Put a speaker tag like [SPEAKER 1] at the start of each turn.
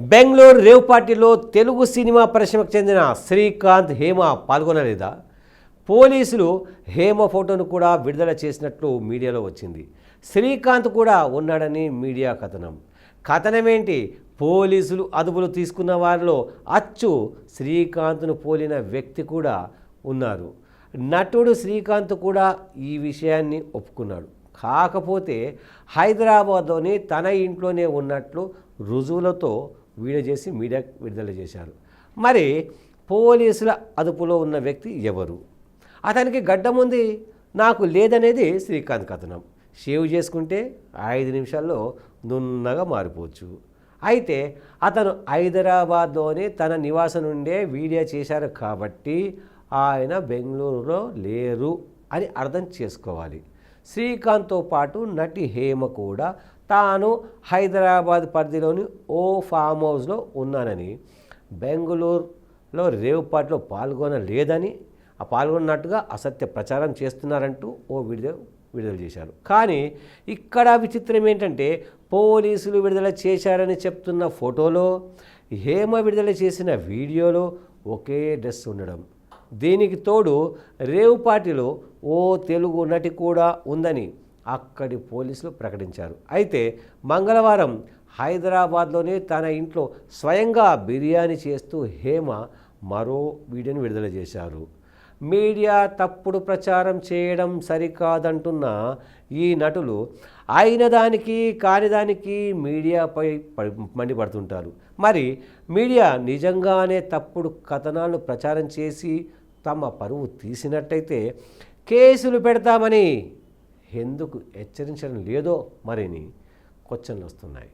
[SPEAKER 1] Bengaluru rave పార్టీలో Telugu cinema పరిశ్రమకు చెందిన శ్రీకాంత్ హేమ పాల్గొనలేదా? పోలీసులు హేమ ఫోటోను కూడా విడుదల చేసినట్లు మీడియాలో వచ్చింది. శ్రీకాంత్ కూడా ఉన్నాడని మీడియా కథనం. కథనమేంటి? పోలీసులు అదుపులు తీసుకున్న వారిలో అచ్చు శ్రీకాంత్ను పోలిన వ్యక్తి కూడా ఉన్నారు. నటుడు శ్రీకాంత్ కూడా ఈ విషయాన్ని ఒప్పుకున్నాడు. కాకపోతే హైదరాబాద్లోని తన ఇంట్లోనే ఉన్నట్లు రుజువులతో వీడియో చేసి మీడియాకు విడుదల చేశారు. మరి పోలీసుల అదుపులో ఉన్న వ్యక్తి ఎవరు? అతనికి గడ్డం ఉంది నాకు లేదనేది శ్రీకాంత్ కథనం. షేవ్ చేసుకుంటే ఐదు నిమిషాల్లో నున్నగా మారిపోవచ్చు. అయితే అతను హైదరాబాద్లోని తన నివాసం నుండే వీడియో చేశారు కాబట్టి ఆయన బెంగళూరులో లేరు అని అర్థం చేసుకోవాలి. శ్రీకాంత్తో పాటు నటి హేమ కూడా తాను హైదరాబాద్ పరిధిలోని ఓ ఫామ్ హౌస్లో ఉన్నానని బెంగళూరులో రేవ్ పార్టీలో పాల్గొనలేదని ఆ పాల్గొన్నట్టుగా అసత్య ప్రచారం చేస్తున్నారంటూ ఓ వీడియో విడుదల చేశారు. కానీ ఇక్కడ విచిత్రం ఏంటంటే పోలీసులు విడుదల చేశారని చెప్తున్న ఫోటోలో హేమ విడుదల చేసిన వీడియోలో ఒకే డ్రెస్ ఉండడం. దీనికి తోడు రేవుపాటిలో ఓ తెలుగు నటి కూడా ఉందని అక్కడి పోలీసులు ప్రకటించారు. అయితే మంగళవారం హైదరాబాద్లోనే తన ఇంట్లో స్వయంగా బిర్యానీ చేస్తూ హేమ మరో వీడియోని విడుదల చేశారు. మీడియా తప్పుడు ప్రచారం చేయడం సరికాదంటున్న ఈ నటులు అయిన దానికి కాని దానికి మీడియాపై మండిపడుతుంటారు. మరి మీడియా నిజంగానే తప్పుడు కథనాలు ప్రచారం చేసి తమ పరువు తీసినట్టయితే కేసులు పెడతామని ఎందుకు హెచ్చరించడం లేదో మరిని క్వశ్చన్లు వస్తున్నాయి.